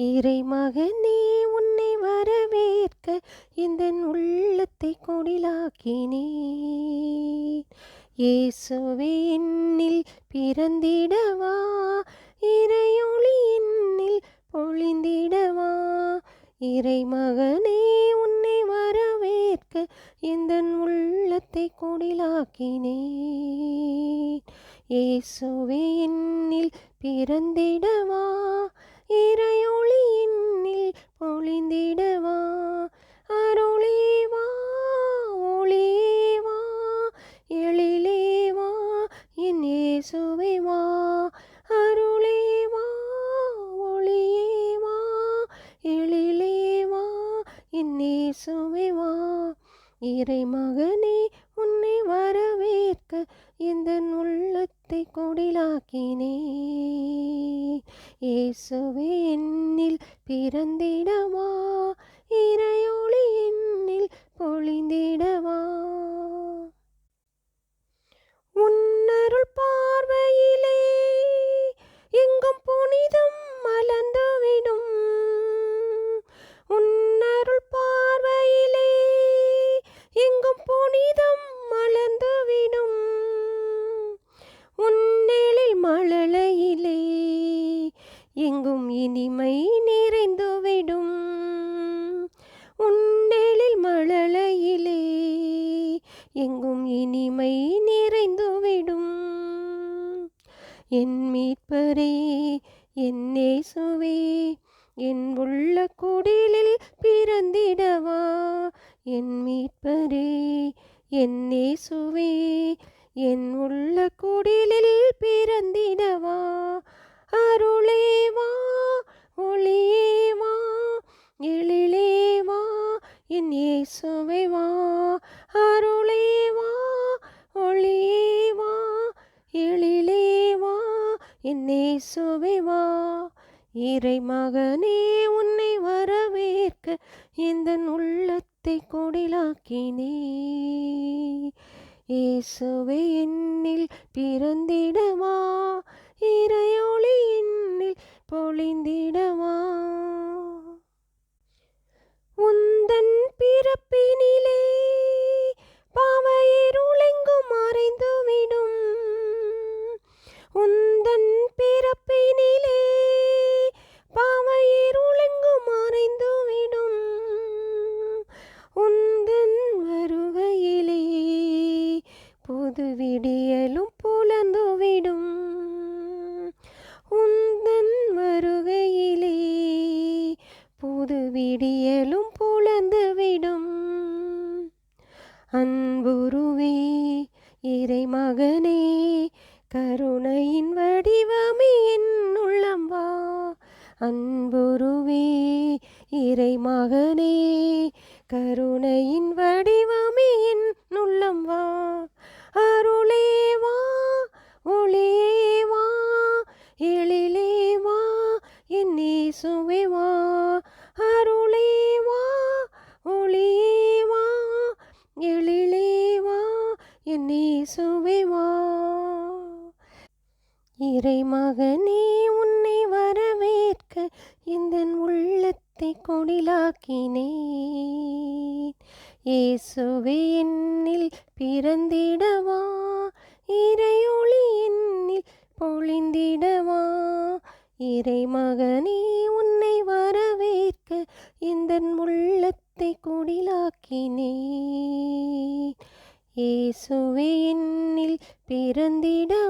இறை மகனே உன்னை வரவேற்க இந்த உள்ளத்தை கொடிலாக்கினே. இயேசுவே என்னில் பிறந்திடவா? இறையொளி என்னில் பொழிந்திடவா? இறைமகனே உன்னை வரவேற்க இந்த உள்ளத்தை கொடிலாக்கினே. இயேசுவே என்னில் பிறந்திடவா? இறையொளி என்னில் பொழிந்திடவா? அருளேவா ஒளியேவா எழிலேவா என் இயேசுவே அருளேவா ஒளியேவா எழிலேவா என் இயேசுவே இறை மகனே உன்னை வரவேற்க இந்த உள்ளத்தை கொடிலாக்கினே. இயேசுவே என்னில் பிறந்திடமா? இறையொளி என்னில் பொழிந்திட எங்கும் இனிமை நிறைந்துவிடும். உண்டெழில் மழலையிலே எங்கும் இனிமை நிறைந்துவிடும். என் மீட்பரே என்னே சுவே என் உள்ள குடிலில் பிறந்திடவா? என் மீட்பரே என்னே சுவே என் உள்ள குடிலில் பிறந்திடவா? அருளேவா ஒளியேவா எழிலேவா என் இயேசுவேவா அருளேவா ஒளியேவா எழிலேவா என் இயேசுவேவா இறை மகனே உன்னை வரவேற்க இந்த உள்ளத்தை கொடிலாக்கினே. இயேசுவே என்னில் பிறந்திடவா பொழிந்திடவா உந்தன் பிறப்பினிலே பாவையிருளெங்கும் மறைந்துவிடும். உந்தன் பிறப்பினிலே பாவையிருளெங்கும் மறைந்துவிடும். உந்தன் வருகையிலே புதுவிடி விடியலும் புலந்துவிடும் அன்புருவே இறை மகனே கருணையின் வடிவமே என் உள்ளம் வா. அன்புருவே இறை மகனே கருணையின் வடிவமே என் உள்ளம் வா. அருளே என் இயேசுவே வா இறை மகனே உன்னை வரவேற்க இந்த உள்ளத்தை கொடிலாக்கினே இயேசுவே என்னில் பிறந்திடவா? இறையொளி என்னில் பொழிந்திடவா? இறை என்னில்